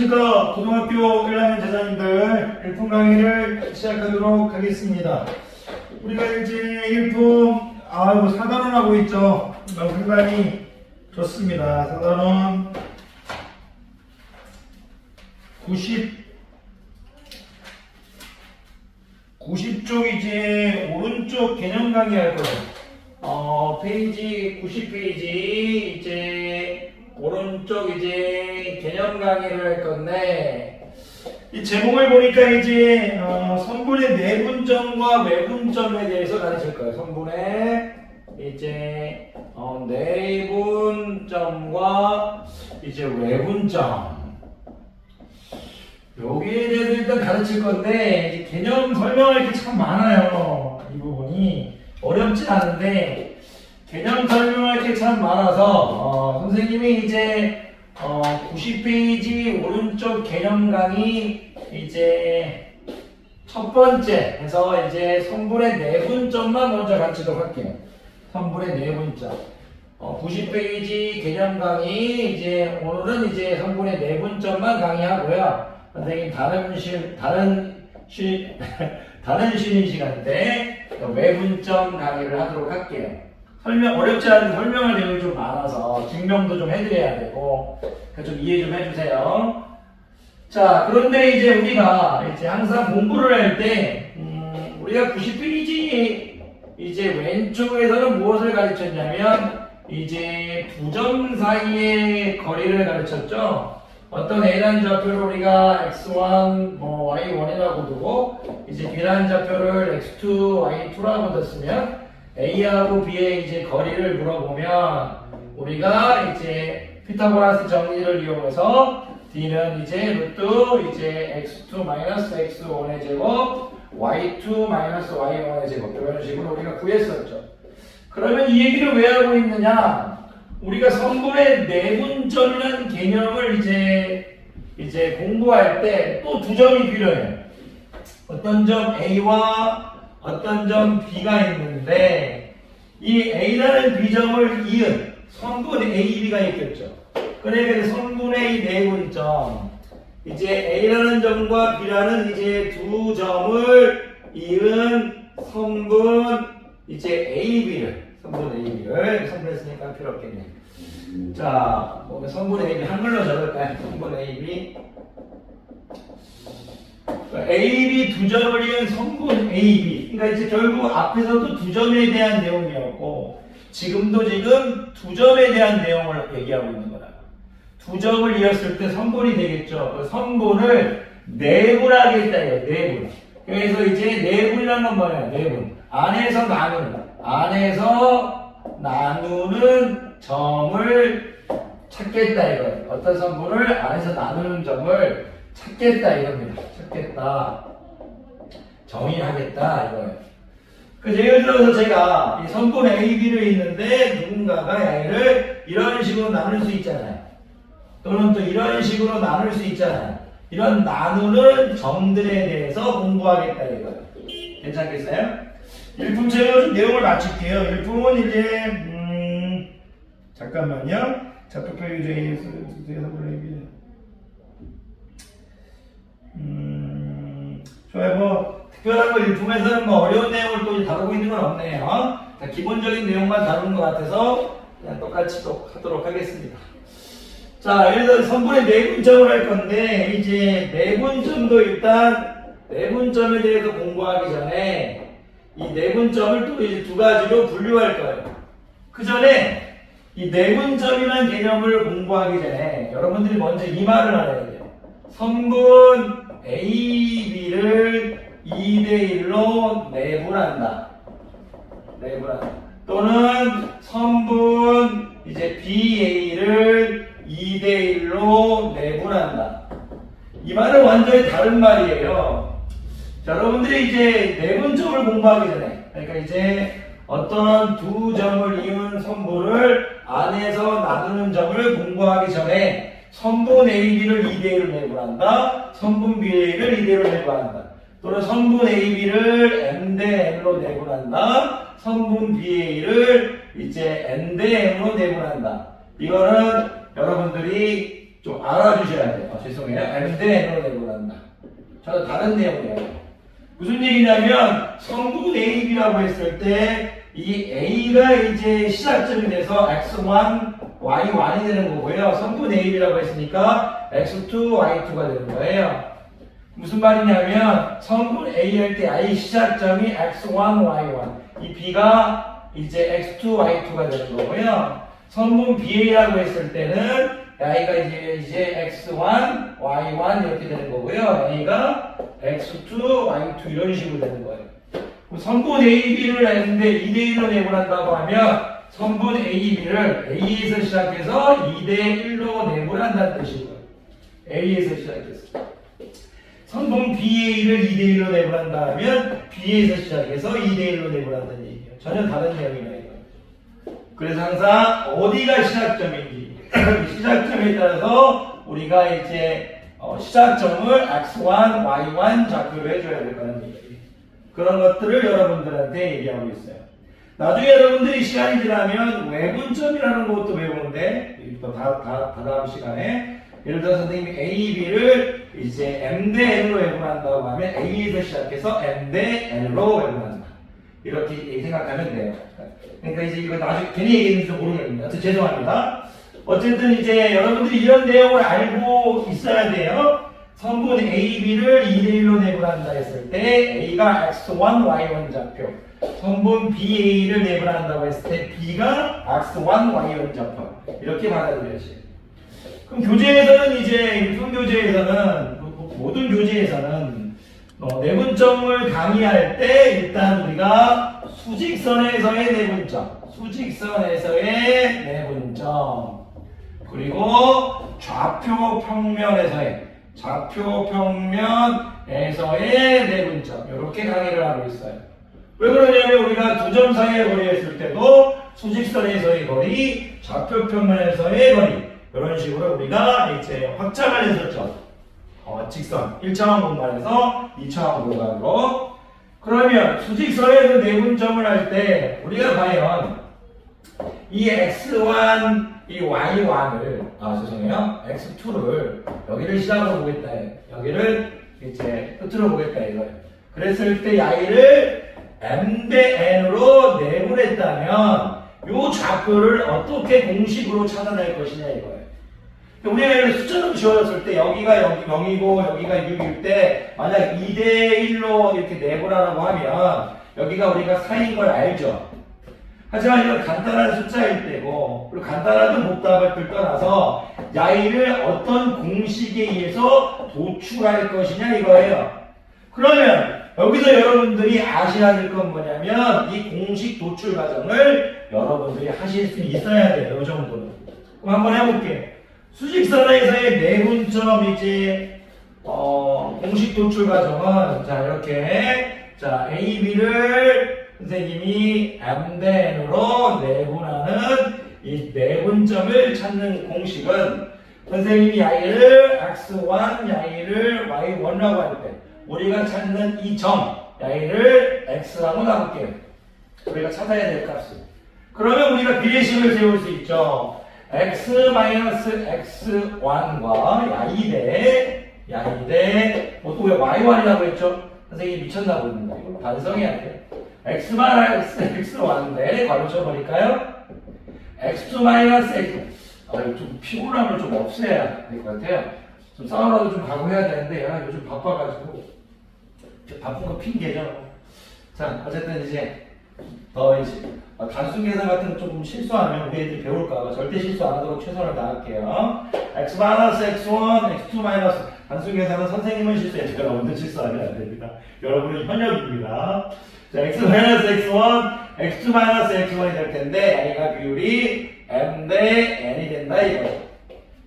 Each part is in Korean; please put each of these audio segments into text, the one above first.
안녕하십니까. 고등학교 1학년 제자님들 일품 강의를 시작하도록 하겠습니다. 우리가 이제 일품 아이고 사단원 하고 있죠. 상당히 좋습니다. 사단원 90 90쪽 이제 오른쪽 개념 강의 할 거예요. 어 페이지 90페이지 이제 오른쪽 이제 개념 강의를 할 건데 이 제목을 보니까 이제 어, 선분의 내분점과 외분점에 대해서 가르칠 거예요. 선분의 이제 어, 내분점과 이제 외분점 여기에 대해서 일단 가르칠 건데 개념 설명할 게 참 많아요. 이 부분이 어렵지 않은데 개념 설명할 게 참 많아서 어, 선생님이 이제 어, 90페이지 오른쪽 개념 강의 이제 첫 번째 해서 이제 성분의 내분점만 먼저 가르치도록 할게요. 성분의 내분점. 어, 90페이지 개념 강의 이제 오늘은 이제 성분의 내분점만 강의하고요. 선생님 다른 시 다른 시 다른 쉬는 시간 때 외분점 강의를 하도록 할게요. 설명 어렵지 않은 설명할 내용이 좀 많아서 증명도 좀 해드려야 되고 그러니까 좀 이해 좀 해주세요. 자 그런데 이제 우리가 이제 항상 공부를 할때 음, 우리가 90페이지 이제 왼쪽에서는 무엇을 가르쳤냐면 이제 두 점 사이의 거리를 가르쳤죠. 어떤 A라는 좌표를 우리가 x1, 뭐 y1이라고 두고 이제 B라는 좌표를 x2, y2라고 뒀으면 A하고 B의 이제 거리를 물어보면 우리가 이제 피타고라스 정리를 이용해서 D는 이제 루트 이제 x2 마이너스 x1의 제곱 y2 마이너스 y1의 제곱 이런 식으로 우리가 구했었죠. 그러면 이 얘기를 왜 하고 있느냐? 우리가 선분의 내분점이라는 개념을 이제 이제 공부할 때 또 두 점이 필요해요. 어떤 점 A와 어떤 점 B가 있는데 이 A라는 B점을 이은 선분 AB가 있겠죠. 그러니까 선분의 이 내분점 이제 A라는 점과 B라는 이제 두 점을 이은 선분 이제 AB를 선분 AB를 선분했으니까 필요 없겠네요. 자, 뭐 선분 AB 한글로 적을까요? 선분 AB AB 두 점을 이은 성분 AB. 그러니까 이제 결국 앞에서도 두 점에 대한 내용이었고 지금도 지금 두 점에 대한 내용을 얘기하고 있는 거다. 두 점을 이었을 때 성분이 되겠죠. 그 성분을 내분하겠다 이거 내분. 그래서 이제 내분이라는 건 뭐예요? 내분. 안에서 나누는. 안에서 나누는 점을 찾겠다 이거예요. 어떤 성분을 안에서 나누는 점을 찾겠다 이겁니다. 찾겠다. 정의하겠다 이거예요. 그 예를 들어서 제가 이 성분 A, B를 있는데 누군가가 얘를 이런 식으로 나눌 수 있잖아요. 또는 또 이런 식으로 나눌 수 있잖아요. 이런 나누는 점들에 대해서 공부하겠다 이거예요. 괜찮겠어요? 일품체로 좀 내용을 마칠게요. 일품은 이제 음 잠깐만요. 자표표 유제에서 음, 좋아요. 뭐, 특별한 거 일품에서는 뭐 어려운 내용을 또 다루고 있는 건 없네요. 다 기본적인 내용만 다루는 것 같아서 그냥 똑같이 또 하도록 하겠습니다. 자, 예를 들어 선분의 내분점을 할 건데, 이제 내분점도 일단 내분점에 대해서 공부하기 전에 이 내분점을 또 이제 두 가지로 분류할 거예요. 그 전에 이 내분점이라는 개념을 공부하기 전에 여러분들이 먼저 이 말을 알아야 돼요. 성분 A, B를 2대1로 내분한다. 내분한다. 또는 성분 이제 BA를 2대1로 내분한다. 이 말은 완전히 다른 말이에요. 자, 여러분들이 이제 내분점을 공부하기 전에, 그러니까 이제 어떤 두 점을 이은 선분을 안에서 나누는 점을 공부하기 전에 선분 AB를 2대1로 내분한다. 선분 BA를 2대1로 내분한다. 또는 선분 AB를 M대 N로 내분한다. 선분 BA를 이제 N 대 M으로 내분한다. 이거는 여러분들이 좀 알아주셔야 돼요. 아, 죄송해요. m 대 n으로 내보낸다. 저는 다른 내용이에요. 무슨 얘기냐면 성분 AB라고 했을 때 이 A가 이제 시작점이 돼서 X1, Y1이 되는 거고요. 성분 AB라고 했으니까 X2, Y2가 되는 거예요. 무슨 말이냐면 성분 A 할 때 I 시작점이 X1, Y1 이 B가 이제 X2, Y2가 되는 거고요. 성분 BA라고 했을 때는 I가 이제, 이제 X1, Y1 이렇게 되는 거고요. A가 X2, Y2 이런 식으로 되는 거예요. 성분 AB를 했는데 2대1로 내분한다고 하면 성분 AB를 A에서 시작해서 2대 1로 내분한다는 뜻이고요. A에서 시작해서. 성분 BA를 2대 1로 내분한다 하면 B에서 시작해서 2대 1로 내분한다는 얘기예요. 전혀 다른 내용이네요. 그래서 항상 어디가 시작점인지 시작점에 따라서 우리가 이제 어, 시작점을 x1, y1 좌표로 해줘야 될 거라는 얘기예요. 그런 것들을 여러분들한테 얘기하고 있어요. 나중에 여러분들이 시간이 지나면 외분점이라는 것도 배우는데 또 다, 다, 다 다음 시간에 예를 들어 선생님이 A, B를 이제 M 대 N으로 외분한다고 하면 A에서 시작해서 M 대 N으로 외분한다. 이렇게 생각하면 돼요. 그러니까 이제 이거 나중에 괜히 얘기했는지 모르겠는데 하여튼 죄송합니다. 어쨌든 이제 여러분들이 이런 내용을 알고 있어야 돼요. 성분 A, B를 2대 1로 내분한다 했을 때 A가 X1, Y1 좌표 성분 BA를 내분한다고 했을 때 B가 X1, Y1 좌표 이렇게 받아들여야지 그럼 교재에서는 이제 일품 교재에서는 모든 교재에서는 어, 내분점을 강의할 때 일단 우리가 수직선에서의 내분점 수직선에서의 내분점 그리고 좌표 평면에서의 좌표 평면에서의 내분점 이렇게 강의를 하고 있어요. 왜 그러냐면 우리가 두점 사이의 거리 했을 때도 수직선에서의 거리, 좌표 평면에서의 거리 이런 식으로 우리가 이제 확장을 했었죠. 어, 직선 1차원 공간에서 2차원 공간으로 그러면 수직선에서 내분점을 할 때 우리가 과연 이 x1, 이 y1을 아 죄송해요 x2를 여기를 시작으로 보겠다 여기를 이제 끝으로 보겠다 이거예요. 그랬을 때 y를 m 대 n으로 내분했다면 이 좌표를 어떻게 공식으로 찾아낼 것이냐 이거예요. 우리가 숫자로 지어졌을 때 여기가 여기 0이고 여기가 6일 때 만약 2대 1로 이렇게 내보라고 하면 여기가 우리가 4인 걸 알죠. 하지만 이건 간단한 숫자일 때고 그리고 간단하든 복잡을 떠나서 야이를 어떤 공식에 의해서 도출할 것이냐 이거예요. 그러면 여기서 여러분들이 아셔야 될 건 뭐냐면 이 공식 도출 과정을 여러분들이 하실 수 있어야 돼요. 이 정도는. 그럼 한번 해볼게요. 수직선에서의 내분점 이제 어, 공식 도출 과정은 자 이렇게 자 A, B를 선생님이 M 대 N으로 내분하는 이 내분점을 찾는 공식은 선생님이 Y를 X1, Y를 Y1라고 할 때 우리가 찾는 이 점 Y를 X라고 나볼게요. 우리가 찾아야 될 값을. 그러면 우리가 비례식을 세울 수 있죠. x-x1과 야이대 야이대 뭐또 왜 y1이라고 했죠? 선생님이 미쳤나 보입니다. 이거 반성해야 돼요. x-x x1인데 괄호 쳐 버릴까요? x2-x 아, 이거 좀 피곤함을 좀 없애야 될 것 같아요. 좀 싸우라도 좀 각오해야 되는데 야, 요즘 바빠가지고 바쁜 거 핑계죠. 자, 어쨌든 이제 더 이제 어, 단순 계산 같은 거 조금 실수하면 우리 애들이 배울까봐 절대 실수 안 하도록 최선을 다할게요. x x1, x2 단순 계산은 선생님은 실수해요. 여러분들 실수하면 안 됩니다. 여러분은 현역입니다. 자, x x1, x2 x1이 될 텐데 A가 비율이 m 대 n이 된다 이거예요.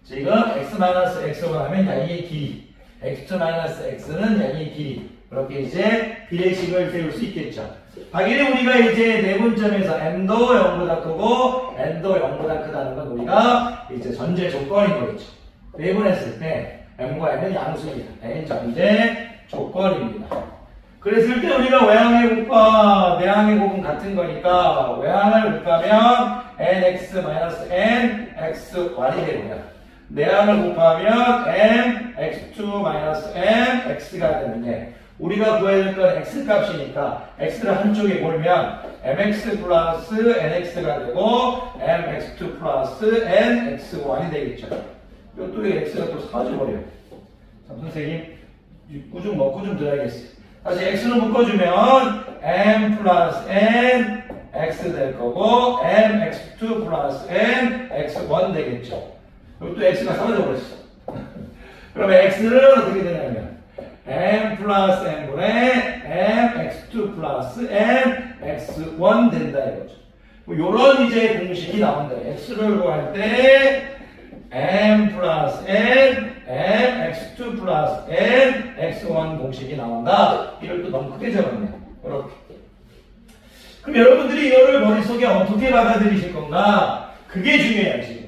지금 x x1 하면 양의 길이, x2 x는 양의 길이. 그렇게 이제 비례식을 세울 수 있겠죠. 당연히 우리가 이제 내분점에서 m도 0보다 크고 n도 0보다 크다는 건 우리가 이제 전제 조건인 거겠죠. 내분했을 때 m과 n은 양수입니다. n 전제 조건입니다. 그랬을 때 우리가 외항의 곱과 내항의 곱은 같은 거니까 외항을 곱하면 nx-n x1이 되고요. 내항을 곱하면 m x2 마이너스 m x가 되는데 우리가 구해야 될 건 x 값이니까 x를 한쪽에 몰면 mx 플러스 nx가 되고 mx2 플러스 nx1이 되겠죠. 이것도 x가 또 사라져 버려요. 자, 선생님 구좀 먹고 좀 들어야겠어요. 다시 x로 묶어주면 m 플러스 n x 될 거고 m x2 플러스 n x1 되겠죠. 이것도 x가 사라져 버렸어. 그러면 x는 어떻게 되냐면 m 플러스 n분의 m x2 플러스 n x1 된다 이거죠. 뭐 요런 이제 공식이 나온다. x를 구할 때 m 플러스 m x2 플러스 n x1 공식이 나온다. 이걸 또 너무 크게 적었네. 이렇게. 그럼 여러분들이 이거를 머릿속에 어떻게 받아들이실 건가? 그게 중요해요, 지금.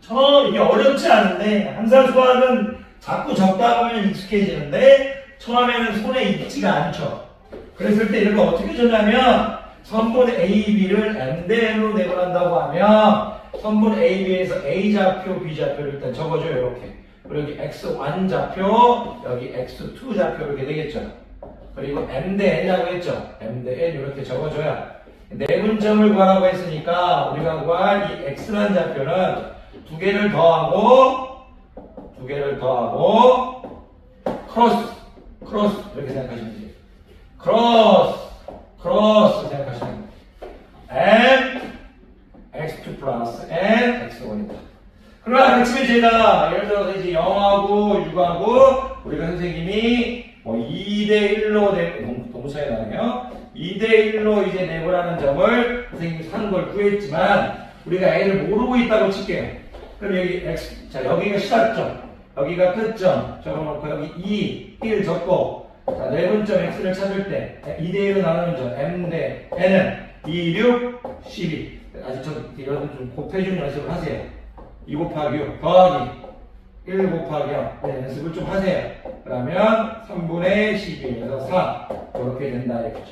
처음, 이게 어렵지 않은데, 항상 수학은 자꾸 보면 익숙해지는데, 처음에는 손에 익지가 않죠. 그랬을 때 이런 거 어떻게 주냐면, 선분 A, B를 M대N으로 내분한다고 하면, 선분 A, B에서 A 좌표, B 좌표를 일단 적어줘요, 이렇게. 그리고 여기 X1 좌표, 여기 X2 좌표 이렇게 되겠죠. 그리고 M 대 N이라고 했죠. M 대 N 이렇게 적어줘야 내분점을 구하라고 했으니까 우리가 구할 이 X라는 좌표는 두 개를 더하고 두 개를 더하고 크로스 크로스 이렇게 생각하시면 돼요. 크로스 크로스 생각하시면 돼요. M X2 플러스 N X1이다. 그러나 아침에 제가 예를 들어서 이제 영하고 육하고 우리가 선생님이 뭐 2대1로 내, 동, 동사에 나네요. 2대1로 이제 내보라는 점을 선생님이 사는 걸 구했지만 우리가 애를 모르고 있다고 칠게요. 그럼 여기 X, 자, 여기가 시작점, 여기가 끝점, 적어놓고 여기 2, 1 적고 자, 내분점 X를 찾을 때 2대 1로 나누는 점 M 대 N은 2, 6, 12 아직 저 여러분 좀 곱해주는 연습을 하세요. 2 곱하기 6 더하기 1 곱하기 0 네, 연습을 좀 하세요. 그러면 3분의 12에서 4 이렇게 된다 이거죠.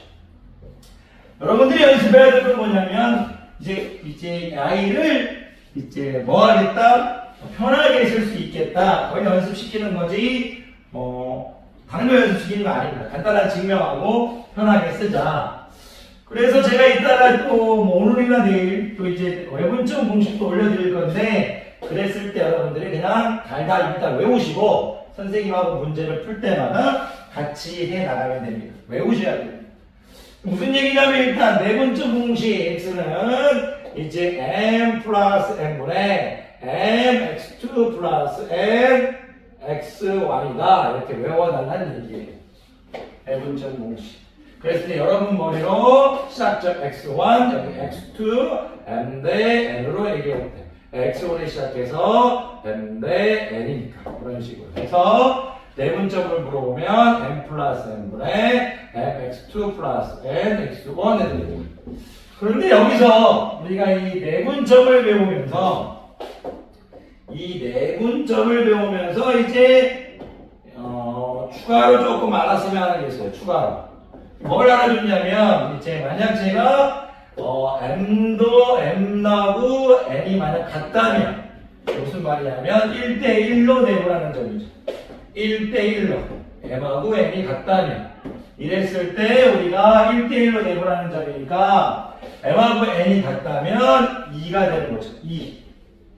여러분들이 연습해야 될 건 뭐냐면 이제 이제 아이를 이제 뭐 하겠다 편하게 쓸 수 있겠다 그걸 연습시키는 거지 뭐 당뇨 연습시키는 거 아닙니다. 간단한 증명하고 편하게 쓰자. 그래서 제가 이따가 또 뭐 오늘이나 내일 또 이제 외분점 공식도 올려드릴 건데 그랬을 때 여러분들이 그냥 달달 일단 외우시고 선생님하고 문제를 풀 때마다 같이 해 나가면 됩니다. 외우셔야 돼요. 무슨 얘기냐면 일단 내분점 공식 x는 이제 m 플러스 n분의 m x2 플러스 x1이다 이렇게 외워달라는 얘기예요. 내분점 공식. 그랬을 때 여러분 머리로 시작점 x1, 여기 x2, m 대 n으로 얘기해볼 때 x1에 시작해서 m 대 n이니까 그런 식으로 해서 내분점을 물어보면 m 플러스 n분의 m x2 플러스 n x1 해드리고 그런데 여기서 우리가 이 내분점을 배우면서 이 내분점을 배우면서 이제 어, 추가로 조금 알았으면 하는 게 있어요. 추가로. 뭘 알아줬냐면 이제 만약 제가 어, m도 m하고 n이 만약 같다면 무슨 말이냐면 1대1로 내보라는 점이죠. 1대1로 m하고 n이 같다면 이랬을 때 우리가 1대1로 내보라는 점이니까 m하고 n이 같다면 2가 되는 거죠. 2.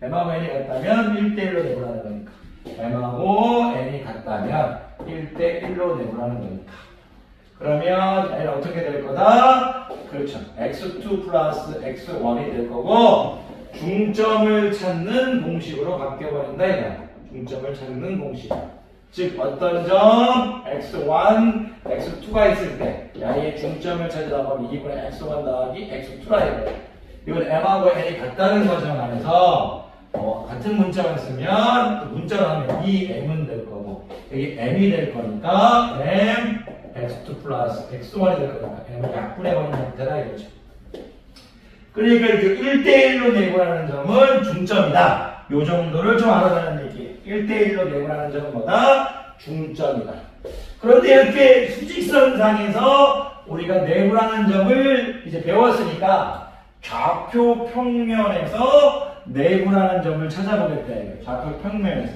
M하고 n이 같다면 1대1로 내보라는 거니까 m하고 n이 같다면 1대1로 내보라는 거니까 그러면 N은 어떻게 될 거다? 그렇죠. x2 플러스 x1이 될 거고 중점을 찾는 공식으로 바뀌어버린다 이거야. 중점을 찾는 공식. 즉 어떤 점 x1, x2가 있을 때 야의 중점을 찾으다 보면 2분의 x1 더하기 x2라 이거야. 이건 m하고 n이 같다는 안에서 어, 같은 문자만 쓰면 그 문자로 하면 이 m은 될 거고 여기 m이 될 거니까 m x2 플러스 x1이 될 거니까 m을 약분해버리는 형태다 이거죠. 그러니까 이렇게 1대1로 내고라는 점은 중점이다. 요 정도를 좀 알아달라는 얘기예요. 1대1로 내고라는 점은 뭐다? 중점이다. 그런데 이렇게 수직선상에서 우리가 내고라는 점을 이제 배웠으니까 좌표 평면에서 내분하는 점을 찾아보겠다. 이거. 좌표 평면에서.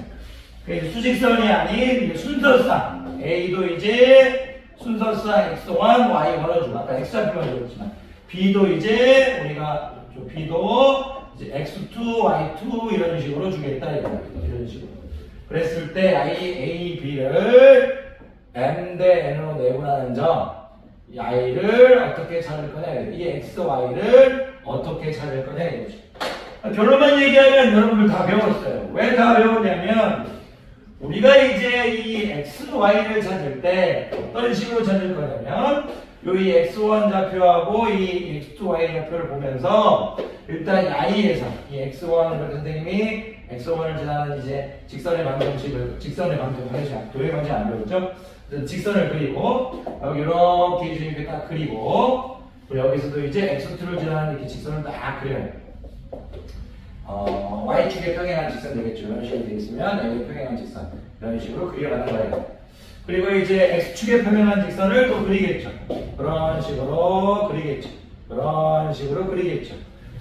그래서 수직선이 아닌 순서상 A도 이제 순서상 X1, Y1을 주고 아까 X좌표만 줬지만 B도 이제 우리가 저 B도 이제 X2, Y2 이런 식으로 주겠다 이런 식으로. 그랬을 때 I, A, B를 M 대 N으로 내분하는 점, 이 I를 어떻게 찾을 거냐, 이 X, Y를 어떻게 찾을 거냐 이거죠. 결론만 얘기하면 여러분들 다 배웠어요. 왜 다 배웠냐면 우리가 이제 이 X, Y를 찾을 때 어떤 식으로 찾을 거냐면 요이 X1 좌표하고 이 X2, Y 좌표를 보면서 일단 이 I에서 이 X1을 선생님이 X1을 지나는 이제 직선의 방정식을 직선의 방정 방정식 도의 방정 안 배웠죠? 직선을 그리고 여기 이렇게 이렇게 딱 그리고 그리고 여기서도 이제 X2를 지나는 이렇게 직선을 딱 그려요. 어, Y축에 평행한 직선 되겠죠. 이런 식으로 되어 있으면 A의 평행한 직선 이런 식으로 그려가는 거예요. 그리고 이제 X축에 평행한 직선을 또 그리겠죠. 그런 식으로 그리겠죠. 그런 식으로 그리겠죠.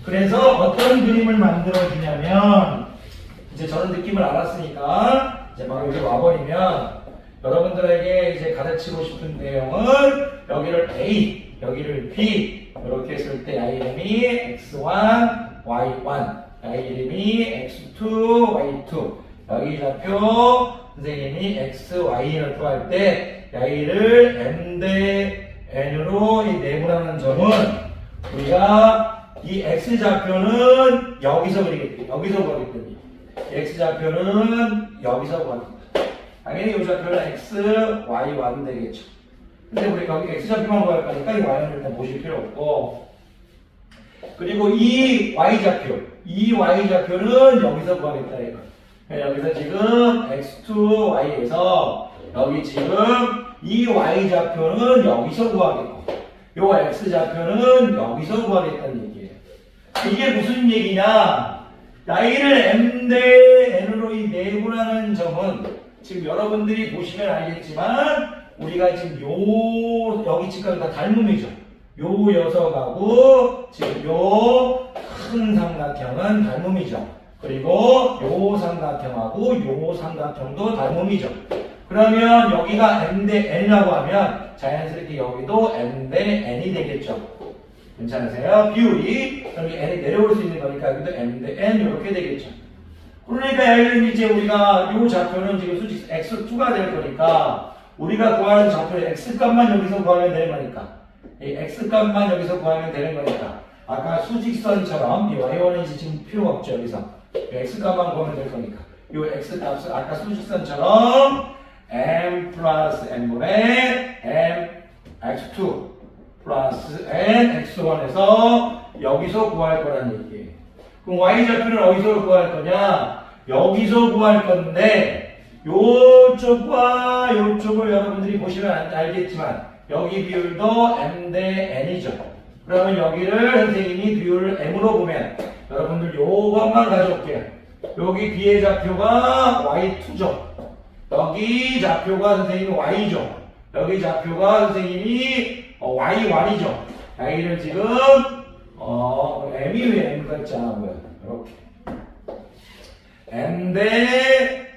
그래서 어떤 그림을 만들어 주냐면 이제 저는 느낌을 알았으니까 이제 바로 여기 와버리면 여러분들에게 이제 가르치고 싶은 내용은 여기를 A, 여기를 B 이렇게 했을 때 I 이름이 X1, Y1 I 이름이 X2, Y2. 여기 좌표 선생님이 X, Y를 표할 때 Y를 M 대 N으로 이 내분하는 점은 우리가 이 X 좌표는 여기서 그리겠지 여기서 그리겠지 X 좌표는 여기서 그리겠지 당연히 이 좌표는 X, Y, 1 되겠죠. 근데 우리 여기 X 좌표만 구할 거니까 이 Y는 일단 보실 필요 없고 그리고 이 Y-좌표, 이 Y-좌표는 여기서 구하겠다 이거. 그러니까 여기서 지금 X2Y에서 여기 지금 이 Y-좌표는 여기서 구하겠고 요 X-좌표는 여기서 구하겠다는 얘기예요. 이게 무슨 얘기냐? 나이를 M 대 N으로 이 내분하는 점은 지금 여러분들이 보시면 알겠지만 우리가 지금 요 여기 지금 다 닮음이죠. 요 녀석하고 지금 요 큰 삼각형은 닮음이죠. 그리고 요 삼각형하고 요 삼각형도 닮음이죠. 그러면 여기가 m 대 n이라고 하면 자연스럽게 여기도 m 대 n이 되겠죠. 괜찮으세요? 비율이 여기 n이 내려올 수 있는 거니까 여기도 m 대 n 이렇게 되겠죠. 그러니까 여기는 이제 우리가 요 좌표는 지금 수직 x2가 될 거니까 우리가 구하는 좌표의 x 값만 여기서 구하면 되는 거니까 이 x 값만 여기서 구하면 되는 거니까 아까 수직선처럼 이 y1은 이제 지금 필요가 없죠 여기서 이 x 값만 구하면 될 거니까 이 x 값을 아까 수직선처럼 m 플러스 n분의 m x2 플러스 n x1에서 여기서 구할 거라는 얘기예요. 그럼 y 좌표는 어디서 구할 거냐? 여기서 구할 건데 요쪽과 요쪽을 여러분들이 보시면 알- 알겠지만 여기 비율도 m 대 n이죠. 그러면 여기를 선생님이 비율을 m으로 보면 여러분들 요것만 가져올게요. 여기 b의 좌표가 y2죠. 여기 좌표가 선생님이 y죠. 여기 좌표가 선생님이 어, y1이죠. y를 지금 어 m이 왜 m 같지 않아 보여? 이렇게 m 대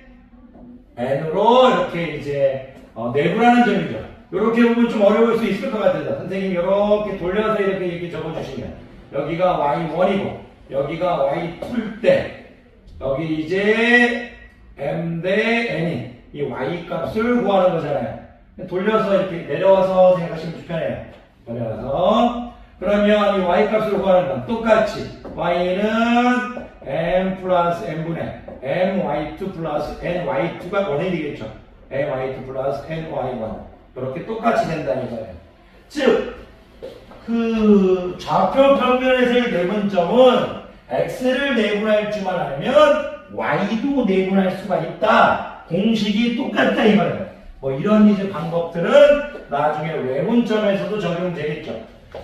n으로 이렇게 이제 어, 내분하는 점이죠. 이렇게 보면 좀 어려울 수 있을 것 같아요. 선생님 이렇게 돌려서 이렇게 이렇게 적어주시면 여기가 y1이고 여기가 y2일 때 여기 이제 m 대 n이 이 y 값을 구하는 거잖아요. 돌려서 이렇게 내려와서 생각하시면 불편해요. 내려와서 그러면 이 y 값을 구하는 건 똑같이 y는 m 플러스 n분의 m y2 플러스 n y2가 원이 되겠죠. m y2 플러스 n y1 이렇게 똑같이 된다는 거예요. 즉, 그 좌표 평면에서의 내분점은 x를 내분할 줄만 알면 y도 내분할 수가 있다. 공식이 똑같다 이 말이에요. 뭐 이런 이제 방법들은 나중에 외분점에서도 적용되겠죠.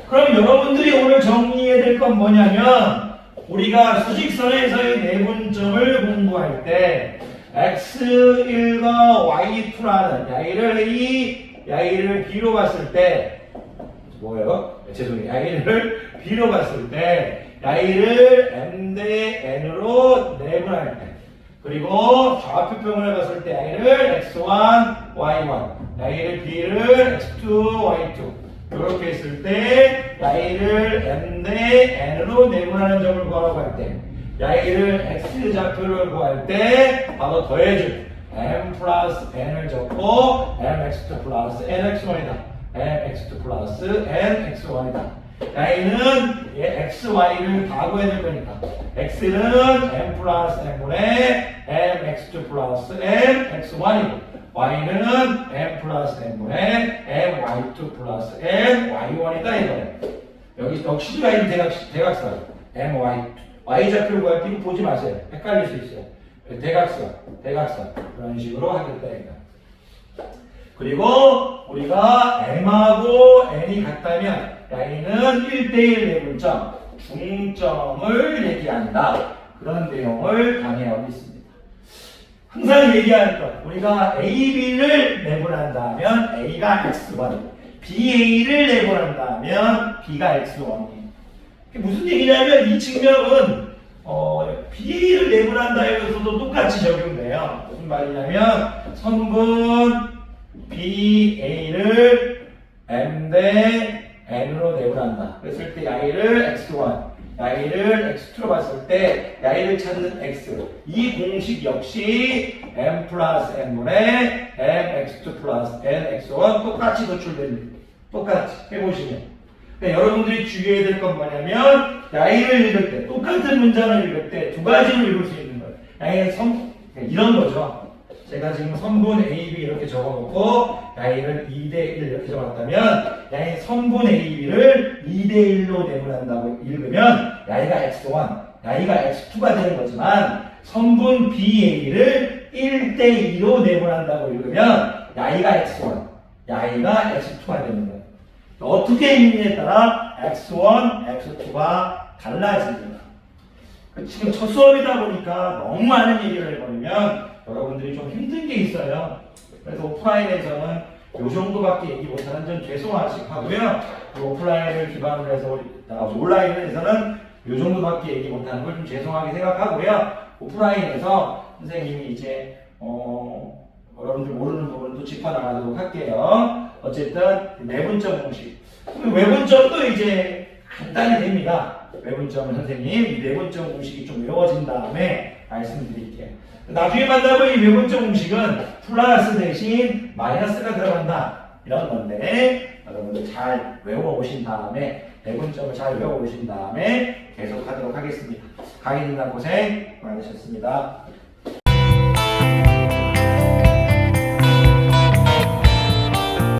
그럼 여러분들이 오늘 정리해야 될 건 뭐냐면 우리가 수직선에서의 내분점을 공부할 때 x1과 y2라는 야이를 이 야이를 b로 봤을 때 뭐예요? 죄송해요. 야이를 b로 봤을 때 야이를 m 대 n으로 그리고 좌표평을 해봤을 때 A를 x1, y1, A를 B를 x2, y2 이렇게 했을 때 A를 m 대 n으로 내분하는 점을 구하라고 할때 A를 x 좌표를 구할 때 바로 더해줄 m 플러스 n을 적고 mx2 플러스 nx1이다 mx2 플러스 nx1이다 A는 x, y를 다 구해줄 거니까 x는 m 플러스 n분의 m x2 플러스 n x1이고 y는 m 플러스 n분의 m y2 플러스 n y1이다 이거예요. 여기 역시도 y는 대각, 대각선 m y y 좌표를 구할 때 이거 보지 마세요. 헷갈릴 수 있어요. 대각선, 대각선 그런 식으로 하겠다 이거. 그리고 우리가 m하고 n이 같다면 y는 1대1 내분점, 중점을 얘기한다. 그런 내용을 강의하고 있습니다. 항상 얘기하는 것, 우리가 A, B를 내분한다면 A가 X1, BA를 내분한다면 B가 X1이에요. 그게 무슨 얘기냐면 이 측면은 어, BA를 내분한다 해서도 똑같이 적용돼요. 무슨 말이냐면 선분 BA를 M 대 N으로 내분한다. 그랬을 때 Y를 X1, Y를 X2로 봤을 때 Y를 찾는 X. 이 공식 역시 M 플러스 N분의 M X2 플러스 N X1 똑같이 도출됩니다. 똑같이 해보시면. 근데 여러분들이 주의해야 될 건 뭐냐면 Y를 읽을 때 똑같은 문장을 읽을 때 두 가지로 읽을 수 있는 거예요. Y는 선, 이런 거죠. 제가 지금 선분 A, B 이렇게 적어놓고 Y를 2대1 이렇게 적어놨다면 Y의 선분 A, B를 2대1로 내분한다고 읽으면 Y가 X1, Y가 X2가 되는 거지만 선분 B, A를 1대2로 내분한다고 읽으면 Y가 X1, Y가 X2가 되는 거예요. 어떻게 읽느냐에 따라 X1, X2가 달라집니다. 지금 첫 수업이다 보니까 너무 많은 얘기를 해버리면 여러분들이 좀 힘든 게 있어요. 그래서 오프라인에서는 요 정도밖에 얘기 못하는 점 죄송하고요. 오프라인을 기반으로 해서 온라인에서는 요 정도밖에 얘기 못하는 걸 좀 죄송하게 생각하고요. 오프라인에서 선생님이 이제 어, 여러분들 모르는 부분도 짚어나가도록 할게요. 어쨌든 내분점 공식. 외분점도 이제 간단히 됩니다. 외분점은 선생님 이 내분점 공식이 좀 외워진 다음에 말씀드릴게요. 나중에 만나볼 이 외분점 공식은 플러스 대신 마이너스가 들어간다 이런 건데 여러분들 잘 외워오신 다음에 내분점을 잘 외워오신 다음에 계속 하도록 하겠습니다. 강의 듣는 고생 많으셨습니다.